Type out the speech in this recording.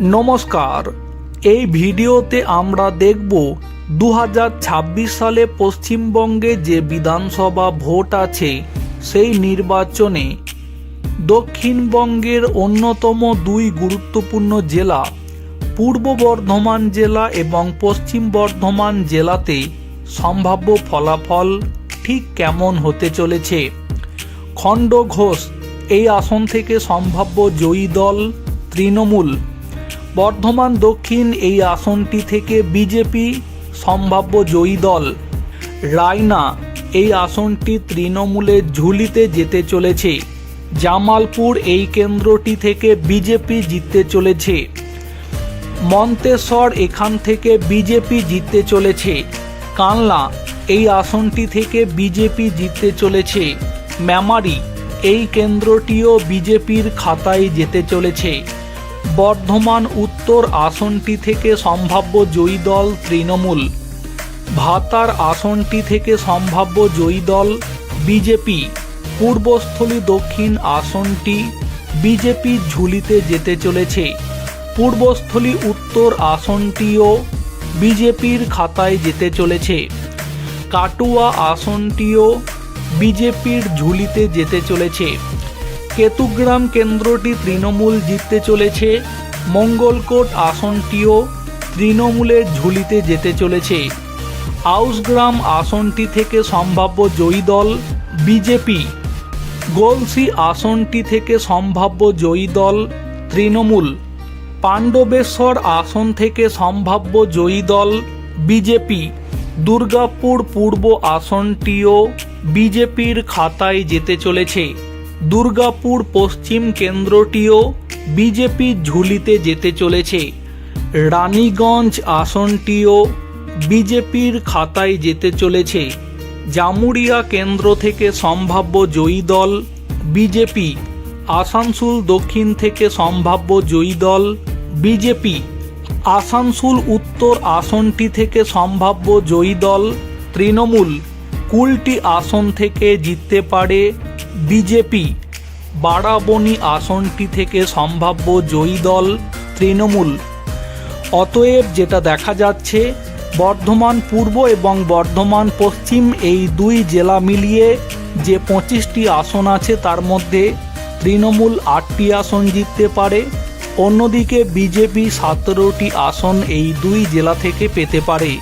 নমস্কার। এই ভিডিওতে আমরা দেখব দু হাজার ছাব্বিশ সালে পশ্চিমবঙ্গে যে বিধানসভা ভোট আছে, সেই নির্বাচনে দক্ষিণবঙ্গের অন্যতম দুই গুরুত্বপূর্ণ জেলা, পূর্ব বর্ধমান জেলা এবং পশ্চিম বর্ধমান জেলাতে সম্ভাব্য ফলাফল ঠিক কেমন হতে চলেছে? খণ্ড ঘোষ, এই আসন থেকে সম্ভাব্য জয়ী দল তৃণমূল বর্ধমান দক্ষিণ এই আসনটি থেকে বিজেপি সম্ভাব্য জয়ী দল। রায়না এই আসনটি তৃণমূলের ঝুলিতে যেতে চলেছে। জামালপুর এই কেন্দ্রটি থেকে বিজেপি জিততে চলেছে। মন্তেশ্বর এখান থেকে বিজেপি জিততে চলেছে। কানলা এই আসনটি থেকে বিজেপি জিততে চলেছে। মেমারি এই কেন্দ্রটিও বিজেপির খাতায় যেতে চলেছে। বর্ধমান উত্তর আসনটি থেকে সম্ভাব্য জয়ী দল তৃণমূল। ভাতার আসনটি থেকে সম্ভাব্য জয়ী দল বিজেপি। পূর্বস্থলী দক্ষিণ আসনটি বিজেপি ঝুলিতে যেতে চলেছে। পূর্বস্থলী উত্তর আসনটিও বিজেপির খাতায় যেতে চলেছে। কাটুয়া আসনটিও বিজেপির ঝুলিতে যেতে চলেছে। কেতুগ্রাম কেন্দ্রটি তৃণমূল জিততে চলেছে। মঙ্গলকোট আসনটিও তৃণমূলের ঝুলিতে যেতে চলেছে। আউসগ্রাম আসনটি থেকে সম্ভাব্য জয়ী দল বিজেপি। গোলসি আসনটি থেকে সম্ভাব্য জয়ী দল তৃণমূল। পাণ্ডবেশ্বর আসন থেকে সম্ভাব্য জয়ী দল বিজেপি। দুর্গাপুর পূর্ব আসনটিও বিজেপির খাতায় যেতে চলেছে। দুর্গাপুর পশ্চিম কেন্দ্রটিও বিজেপির ঝুলিতে যেতে চলেছে। রানীগঞ্জ আসনটিও বিজেপির খাতায় যেতে চলেছে। জামুরিয়া কেন্দ্র থেকে সম্ভাব্য জয়ী দল বিজেপি, আসানসোল দক্ষিণ থেকে সম্ভাব্য জয়ী দল বিজেপি, আসানসোল উত্তর আসনটি থেকে সম্ভাব্য জয়ী দল তৃণমূল। কুলটি আসন থেকে জিততে পারে বিজেপি। বাড়াবনি আসনটি থেকে সম্ভাব্য জয়ী দল তৃণমূল। অতএব যেটা দেখা যাচ্ছে, বর্ধমান পূর্ব এবং বর্ধমান পশ্চিম এই দুই জেলা মিলিয়ে যে পঁচিশটি আসন আছে, তার মধ্যে তৃণমূল আটটি আসন জিততে পারে। অন্যদিকে বিজেপি সতেরোটি আসন এই দুই জেলা থেকে পেতে পারে।